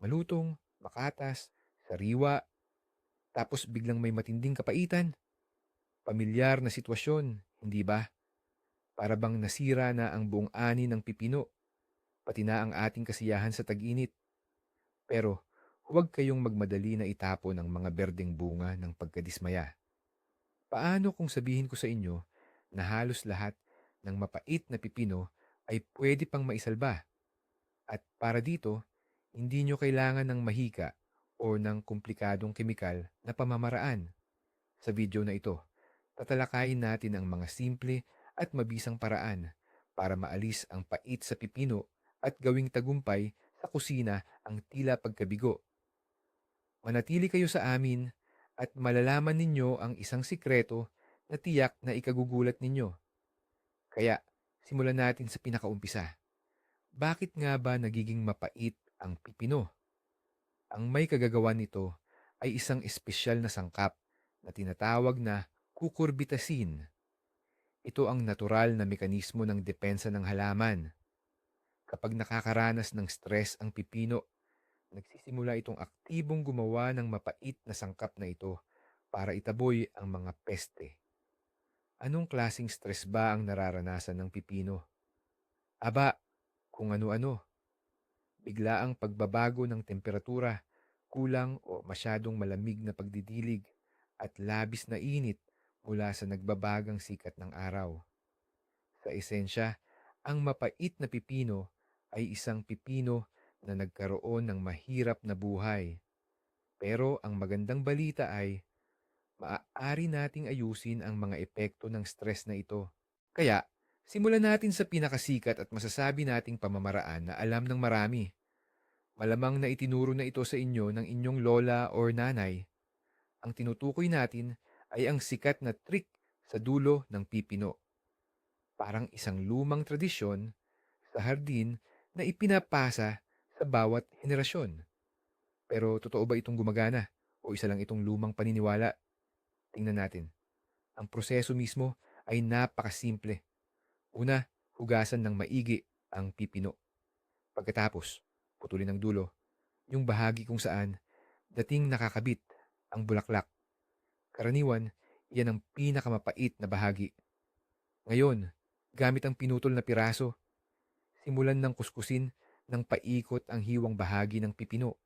Malutong, makatas, sariwa, tapos biglang may matinding kapaitan. Pamilyar na sitwasyon, hindi ba? Para bang nasira na ang buong ani ng pipino, pati na ang ating kasiyahan sa tag-init. Pero huwag kayong magmadali na itapon ang mga berdeng bunga ng pagkadismaya. Paano kung sabihin ko sa inyo na halos lahat ng mapait na pipino ay pwede pang maisalba? At para dito, hindi nyo kailangan ng mahika o ng komplikadong kemikal na pamamaraan. Sa video na ito, tatalakayin natin ang mga simple at mabisang paraan para maalis ang pait sa pipino at gawing tagumpay sa kusina ang tila pagkabigo. Manatili kayo sa amin at malalaman ninyo ang isang sikreto na tiyak na ikagugulat ninyo. Kaya, simulan natin sa pinakaumpisa. Bakit nga ba nagiging mapait ang pipino? Ang may kagagawan nito ay isang espesyal na sangkap na tinatawag na kukurbitasin. Ito ang natural na mekanismo ng depensa ng halaman. Kapag nakakaranas ng stress ang pipino, nagsisimula itong aktibong gumawa ng mapait na sangkap na ito para itaboy ang mga peste. Anong klasing stress ba ang nararanasan ng pipino? Aba, kung ano-ano. Bigla ang pagbabago ng temperatura, kulang o masyadong malamig na pagdidilig, at labis na init mula sa nagbabagang sikat ng araw. Sa esensya, ang mapait na pipino ay isang pipino na nagkaroon ng mahirap na buhay. Pero ang magandang balita ay maaari nating ayusin ang mga epekto ng stress na ito. Kaya, simulan natin sa pinakasikat at masasabi nating pamamaraan na alam ng marami. Malamang na itinuro na ito sa inyo ng inyong lola or nanay. Ang tinutukoy natin ay ang sikat na trick sa dulo ng pipino. Parang isang lumang tradisyon sa hardin na ipinapasa sa bawat henerasyon. Pero totoo ba itong gumagana o isa lang itong lumang paniniwala? Tingnan natin. Ang proseso mismo ay napakasimple. Una, hugasan ng maigi ang pipino. Pagkatapos, putulin ang dulo, yung bahagi kung saan dating nakakabit ang bulaklak. Karaniwan, yan ang pinakamapait na bahagi. Ngayon, gamit ang pinutol na piraso, simulan ng kuskusin ng paikot ang hiwang bahagi ng pipino.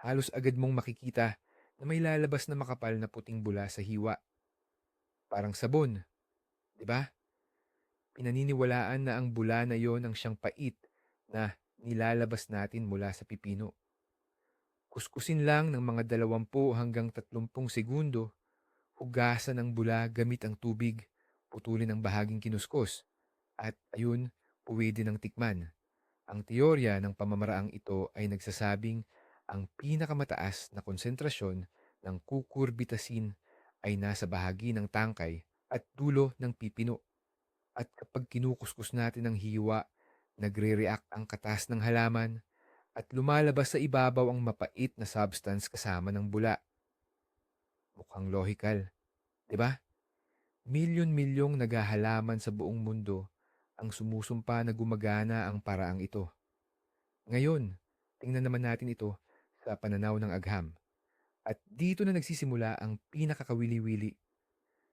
Halos agad mong makikita na may lalabas na makapal na puting bula sa hiwa. Parang sabon, di ba? Pinaniniwalaan na ang bula na yon ang siyang pait na nilalabas natin mula sa pipino. Kuskusin lang ng mga 20 hanggang 30 segundo, hugasan ang bula gamit ang tubig, putulin ang bahaging kinuskos, at ayun, pwede ng tikman. Ang teorya ng pamamaraang ito ay nagsasabing ang pinakamataas na konsentrasyon ng kukurbitasin ay nasa bahagi ng tangkay at dulo ng pipino. At kapag kinukuskus natin ang hiwa, nagre-react ang katas ng halaman at lumalabas sa ibabaw ang mapait na substance kasama ng bula. Mukhang logical, di ba? Milyon-milyong naghahalaman sa buong mundo ang sumusumpa na gumagana ang paraang ito. Ngayon, tingnan naman natin ito sa pananaw ng agham. At dito na nagsisimula ang pinakakawili-wili.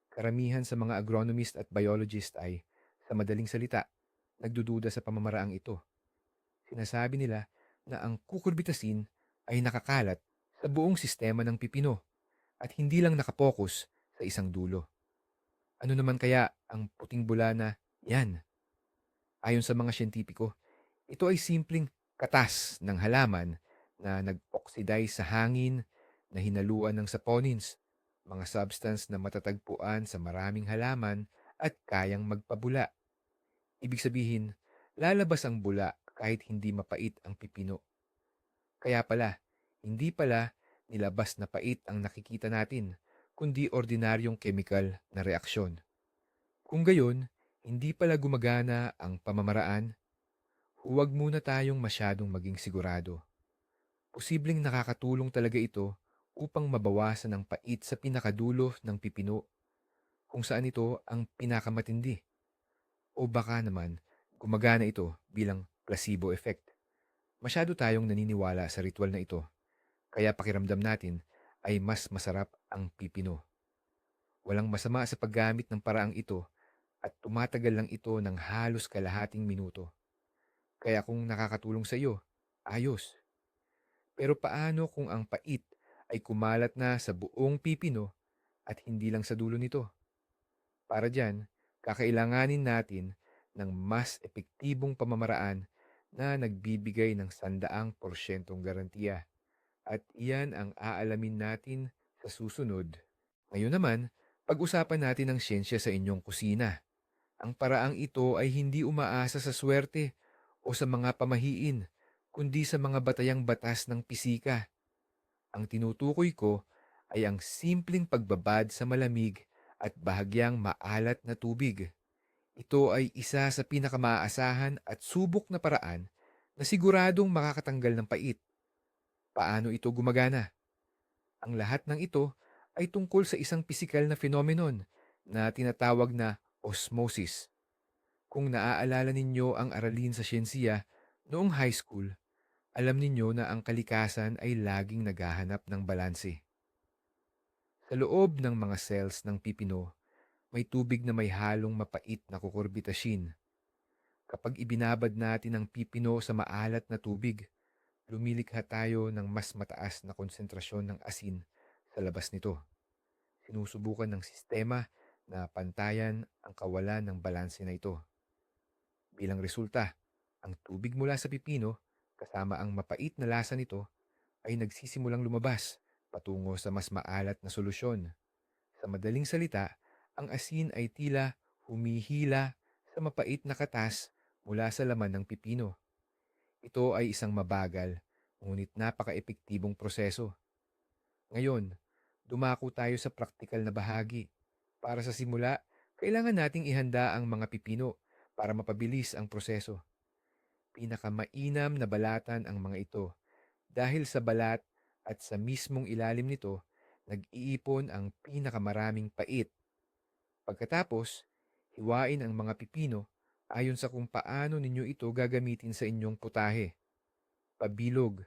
Karamihan sa mga agronomist at biologist ay, sa madaling salita, nagdududa sa pamamaraang ito. Sinasabi nila na ang kukurbitasin ay nakakalat sa buong sistema ng pipino at hindi lang nakapokus sa isang dulo. Ano naman kaya ang puting bula na yan? Ayon sa mga siyentipiko, ito ay simpleng katas ng halaman na nag-oxidize sa hangin na hinaluan ng saponins, mga substance na matatagpuan sa maraming halaman at kayang magpabula. Ibig sabihin, lalabas ang bula kahit hindi mapait ang pipino. Kaya pala, hindi pala nilabas na pait ang nakikita natin, kundi ordinaryong chemical na reaksyon. Kung gayon, hindi pala gumagana ang pamamaraan, huwag muna tayong masyadong maging sigurado. Posibleng nakakatulong talaga ito upang mabawasan ang pait sa pinakadulo ng pipino, kung saan ito ang pinakamatindi. O baka naman, gumagana ito bilang placebo effect. Masyado tayong naniniwala sa ritual na ito, kaya pakiramdam natin ay mas masarap ang pipino. Walang masama sa paggamit ng paraang ito at tumatagal lang ito ng halos kalahating minuto. Kaya kung nakakatulong sa iyo, ayos. Pero paano kung ang pait ay kumalat na sa buong pipino at hindi lang sa dulo nito? Para dyan, kakailanganin natin ng mas epektibong pamamaraan na nagbibigay ng sandaang porsyentong garantiya. At iyan ang aalamin natin sa susunod. Ngayon naman, pag-usapan natin ang siyensya sa inyong kusina. Ang paraang ito ay hindi umaasa sa swerte o sa mga pamahiin, kundi sa mga batayang batas ng pisika. Ang tinutukoy ko ay ang simpleng pagbabad sa malamig at bahagyang maalat na tubig. Ito ay isa sa pinakamaasahan at subok na paraan na siguradong makakatanggal ng pait. Paano ito gumagana? Ang lahat ng ito ay tungkol sa isang pisikal na phenomenon na tinatawag na osmosis. Kung naaalala ninyo ang aralin sa siyensiya noong high school, alam ninyo na ang kalikasan ay laging naghahanap ng balanse. Sa loob ng mga cells ng pipino, may tubig na may halong mapait na kukurbitasin. Kapag ibinabad natin ang pipino sa maalat na tubig, lumilikha tayo ng mas mataas na konsentrasyon ng asin sa labas nito. Sinusubukan ng sistema na pantayan ang kawalan ng balanse na ito. Bilang resulta, ang tubig mula sa pipino kasama ang mapait na lasa nito ay nagsisimulang lumabas patungo sa mas maalat na solusyon. Sa madaling salita, ang asin ay tila humihila sa mapait na katas mula sa laman ng pipino. Ito ay isang mabagal, ngunit napaka-epektibong proseso. Ngayon, dumako tayo sa praktikal na bahagi. Para sa simula, kailangan nating ihanda ang mga pipino para mapabilis ang proseso. Pinakamainam na balatan ang mga ito dahil sa balat at sa mismong ilalim nito nag-iipon ang pinakamaraming pait. Pagkatapos, hiwain ang mga pipino ayon sa kung paano ninyo ito gagamitin sa inyong putahe. Pabilog,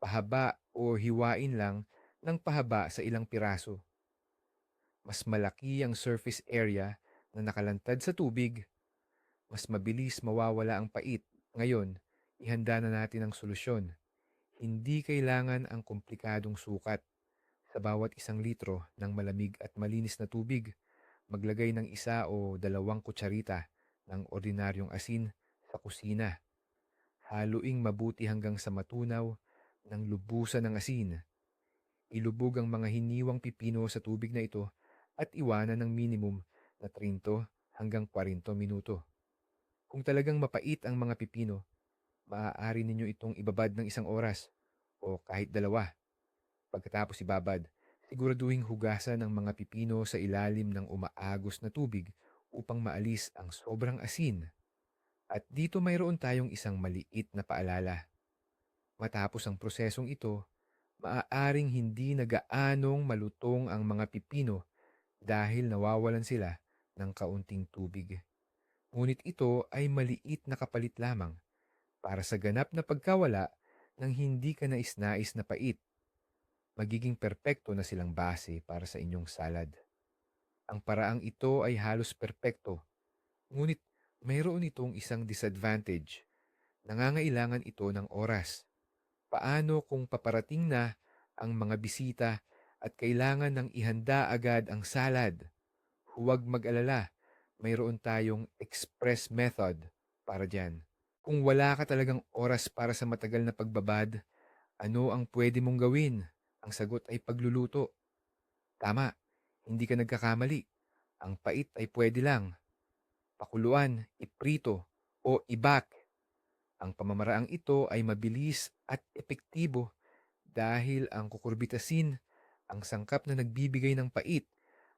pahaba o hiwain lang ng pahaba sa ilang piraso. Mas malaki ang surface area na nakalantad sa tubig, mas mabilis mawawala ang pait. Ngayon, ihanda na natin ang solusyon. Hindi kailangan ang komplikadong sukat. Sa bawat isang litro ng malamig at malinis na tubig, maglagay ng isa o dalawang kutsarita ng ordinaryong asin sa kusina. Haluing mabuti hanggang sa matunaw ng lubusan ng asin. Ilubog ang mga hiniwang pipino sa tubig na ito at iwanan ng minimum na 30 hanggang 40 minuto. Kung talagang mapait ang mga pipino, maaari ninyo itong ibabad ng isang oras o kahit dalawa. Pagkatapos ibabad, siguraduhing hugasan ang mga pipino sa ilalim ng umaagos na tubig upang maalis ang sobrang asin. At dito mayroon tayong isang maliit na paalala. Matapos ang prosesong ito, maaaring hindi nagaanong malutong ang mga pipino dahil nawawalan sila ng kaunting tubig. Ngunit ito ay maliit na kapalit lamang para sa ganap na pagkawala ng hindi ka nais-nais na pait. Magiging perpekto na silang base para sa inyong salad. Ang paraang ito ay halos perpekto, ngunit mayroon itong isang disadvantage. Nangangailangan ito ng oras. Paano kung paparating na ang mga bisita at kailangan ng ihanda agad ang salad? Huwag mag-alala, mayroon tayong express method para dyan. Kung wala ka talagang oras para sa matagal na pagbabad, ano ang pwede mong gawin? Ang sagot ay pagluluto. Tama, hindi ka nagkakamali. Ang pait ay pwede lang. Pakuluan, iprito, o ibak. Ang pamamaraang ito ay mabilis at epektibo dahil ang kukurbitasin, ang sangkap na nagbibigay ng pait,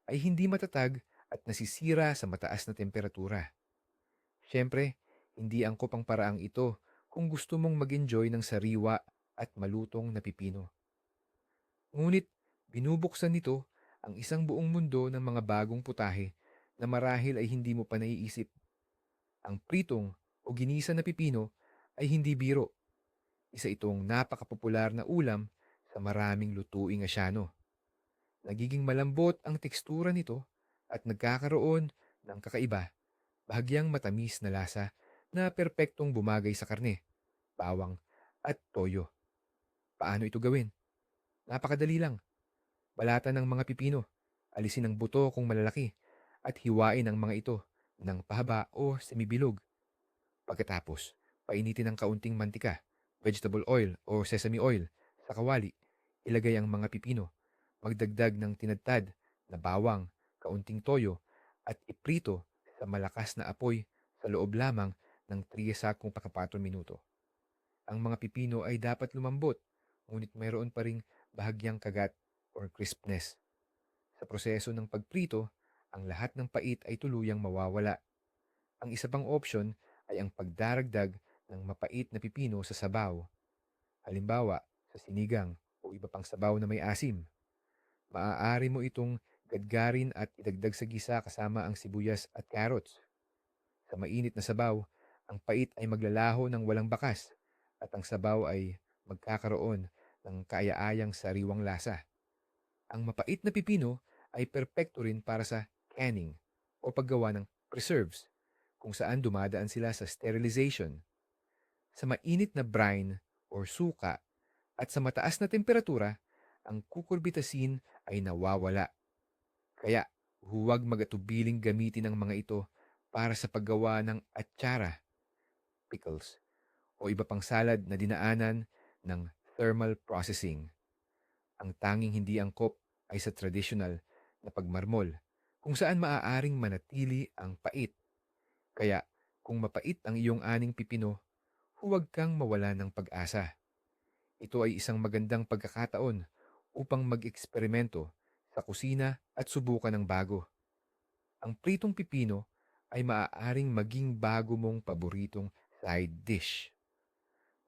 ay hindi matatag at nasisira sa mataas na temperatura. Siyempre, hindi angkop ang paraang ito kung gusto mong mag-enjoy ng sariwa at malutong na pipino. Ngunit binubuksan nito ang isang buong mundo ng mga bagong putahe na marahil ay hindi mo pa naiisip. Ang pritong o ginisa na pipino ay hindi biro. Isa itong napakapopular na ulam sa maraming lutuing Asyano. Nagiging malambot ang tekstura nito at nagkakaroon ng kakaiba, bahagyang matamis na lasa na perpektong bumagay sa karne, bawang at toyo. Paano ito gawin? Napakadali lang. Balatan ng mga pipino, alisin ang buto kung malalaki, at hiwain ang mga ito ng pahaba o semibilog. Pagkatapos, painitin ng kaunting mantika, vegetable oil o sesame oil sa kawali. Ilagay ang mga pipino. Magdagdag ng tinadtad na bawang, kaunting toyo at iprito sa malakas na apoy sa loob lamang ng 3 sakong pakapato minuto. Ang mga pipino ay dapat lumambot, ngunit mayroon pa ring bahagyang kagat or crispness. Sa proseso ng pagprito, ang lahat ng pait ay tuluyang mawawala. Ang isa pang option ay ang pagdaragdag ng mapait na pipino sa sabaw. Halimbawa, sa sinigang o iba pang sabaw na may asim. Maaari mo itong gadgarin at idagdag sa gisa kasama ang sibuyas at carrots. Sa mainit na sabaw, ang pait ay maglalaho ng walang bakas at ang sabaw ay magkakaroon ng kaaya-ayang sariwang lasa. Ang mapait na pipino ay perpekto rin para sa canning o paggawa ng preserves kung saan dumadaan sila sa sterilization. Sa mainit na brine or suka at sa mataas na temperatura, ang kukurbitasin ay nawawala. Kaya huwag magatubiling gamitin ang mga ito para sa paggawa ng atsara, pickles, o iba pang salad na dinaanan ng thermal processing. Ang tanging hindi angkop ay sa traditional na pagmarmol kung saan maaaring manatili ang pait. Kaya kung mapait ang iyong aning pipino, huwag kang mawala ng pag-asa. Ito ay isang magandang pagkakataon upang mag-eksperimento sa kusina at subukan ng bago. Ang pritong pipino ay maaaring maging bago mong paboritong side dish.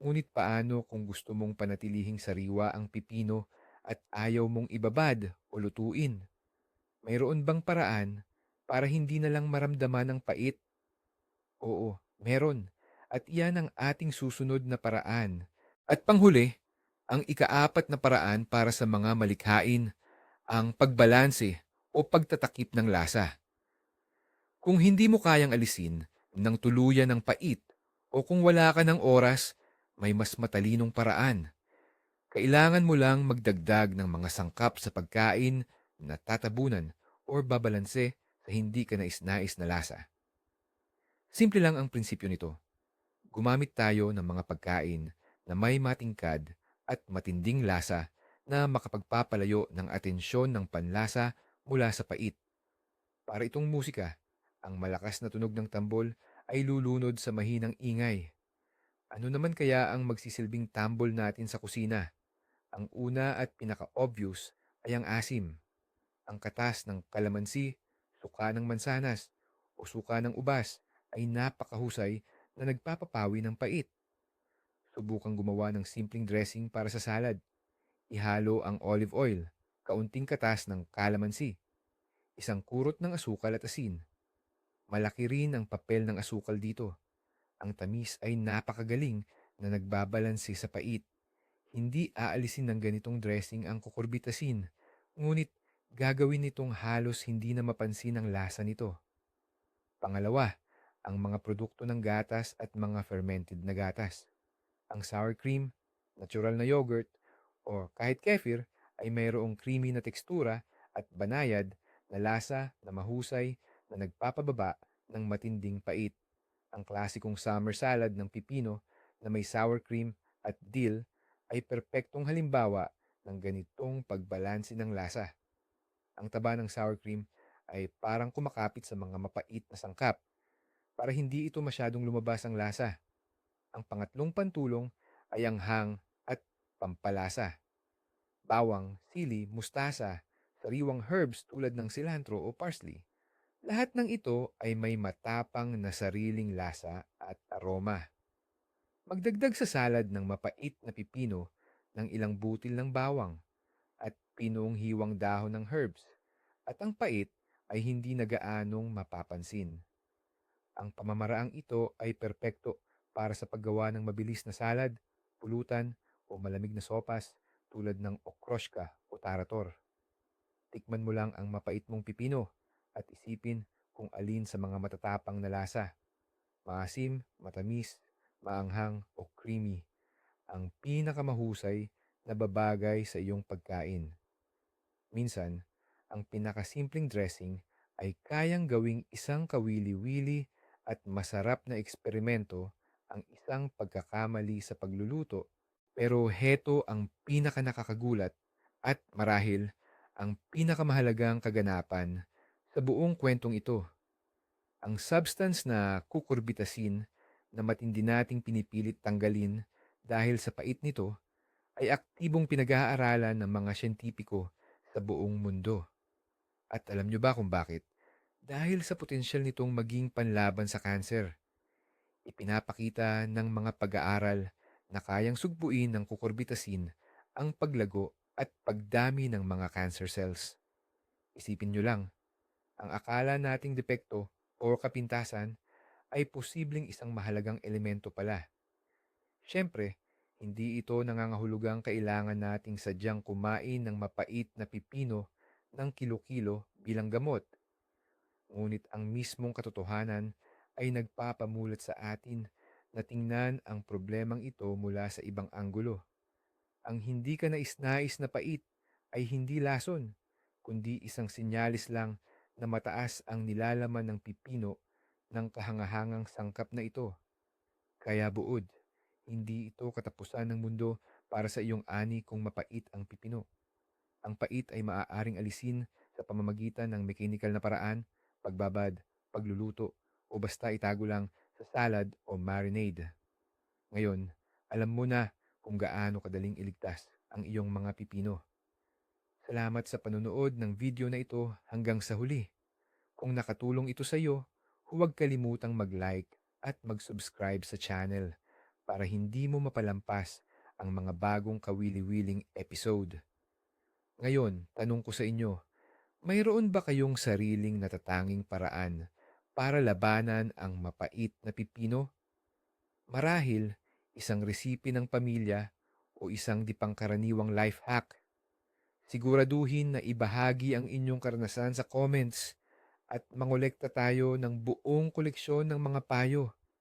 Ngunit paano kung gusto mong panatilihing sariwa ang pipino at ayaw mong ibabad o lutuin? Mayroon bang paraan para hindi na lang maramdaman ang pait? Oo, meron. At iyan ang ating susunod na paraan. At panghuli, ang ikaapat na paraan para sa mga malikhain, ang pagbalanse o pagtatakip ng lasa. Kung hindi mo kayang alisin ng tuluyan ng pait o kung wala ka ng oras, may mas matalinong paraan. Kailangan mo lang magdagdag ng mga sangkap sa pagkain na tatabunan o babalanse sa hindi ka nais-nais na lasa. Simple lang ang prinsipyo nito. Gumamit tayo ng mga pagkain na may matingkad at matinding lasa na makapagpapalayo ng atensyon ng panlasa mula sa pait. Para itong musika, ang malakas na tunog ng tambol ay lulunod sa mahinang ingay. Ano naman kaya ang magsisilbing tambol natin sa kusina? Ang una at pinaka-obvious ay ang asim. Ang katas ng kalamansi, suka ng mansanas, o suka ng ubas ay napakahusay na nagpapapawi ng pait. Subukang gumawa ng simpleng dressing para sa salad. Ihalo ang olive oil, kaunting katas ng kalamansi, isang kurot ng asukal at asin. Malaki rin ang papel ng asukal dito. Ang tamis ay napakagaling na nagbabalanse sa pait. Hindi aalisin ng ganitong dressing ang kukurbitasin, ngunit gagawin nitong halos hindi na mapansin ang lasa nito. Pangalawa, ang mga produkto ng gatas at mga fermented na gatas. Ang sour cream, natural na yogurt, o kahit kefir ay mayroong creamy na tekstura at banayad na lasa na mahusay na nagpapababa ng matinding pait. Ang klasikong summer salad ng pipino na may sour cream at dill ay perpektong halimbawa ng ganitong pagbalanse ng lasa. Ang taba ng sour cream ay parang kumakapit sa mga mapait na sangkap para hindi ito masyadong lumabas ang lasa. Ang pangatlong pantulong ay ang hang at pampalasa. Bawang, sili, mustasa, sariwang herbs tulad ng cilantro o parsley. Lahat ng ito ay may matapang na sariling lasa at aroma. Magdagdag sa salad ng mapait na pipino ng ilang butil ng bawang at pinong hiwang dahon ng herbs at ang pait ay hindi nagaanong mapapansin. Ang pamamaraang ito ay perpekto para sa paggawa ng mabilis na salad pulutan o malamig na sopas tulad ng okroshka o tarator. Tikman mo lang ang mapait mong pipino at isipin kung alin sa mga matatapang na lasa. Maasim, matamis, maanghang o creamy. Ang pinakamahusay na babagay sa iyong pagkain. Minsan, ang pinakasimpleng dressing ay kayang gawing isang kawili-wili at masarap na eksperimento ang isang pagkakamali sa pagluluto. Pero heto ang pinakanakakagulat at marahil ang pinakamahalagang kaganapan sa buong kwentong ito. Ang substance na kukurbitasin na matindi nating pinipilit tanggalin dahil sa pait nito ay aktibong pinag-aaralan ng mga siyentipiko sa buong mundo. At alam nyo ba kung bakit? Dahil sa potensyal nitong maging panlaban sa kanser. Ipinapakita ng mga pag-aaral na kayang sugpuin ng kukurbitasin ang paglago at pagdami ng mga cancer cells. Isipin nyo lang, ang akala nating depekto o kapintasan ay posibleng isang mahalagang elemento pala. Siyempre, hindi ito nangangahulugang kailangan nating sadyang kumain ng mapait na pipino ng kilo-kilo bilang gamot. Ngunit ang mismong katotohanan ay nagpapamulat sa atin na tingnan ang problemang ito mula sa ibang anggulo. Ang hindi ka nais-nais na pait ay hindi lason, kundi isang sinyalis lang na mataas ang nilalaman ng pipino ng kahangahangang sangkap na ito. Kaya buod, hindi ito katapusan ng mundo para sa iyong ani kung mapait ang pipino. Ang pait ay maaaring alisin sa pamamagitan ng mechanical na paraan, pagbabad, pagluluto, o basta itago lang sa salad o marinade. Ngayon, alam mo na kung gaano kadaling iligtas ang iyong mga pipino. Salamat sa panonood ng video na ito hanggang sa huli. Kung nakatulong ito sa iyo, huwag kalimutang mag-like at mag-subscribe sa channel para hindi mo mapalampas ang mga bagong kawili-wiling episode. Ngayon, tanong ko sa inyo, mayroon ba kayong sariling natatanging paraan para labanan ang mapait na pipino? Marahil, isang resipi ng pamilya o isang di pangkaraniwang life hack. Siguraduhin na ibahagi ang inyong karanasan sa comments at mangolekta tayo ng buong koleksyon ng mga payo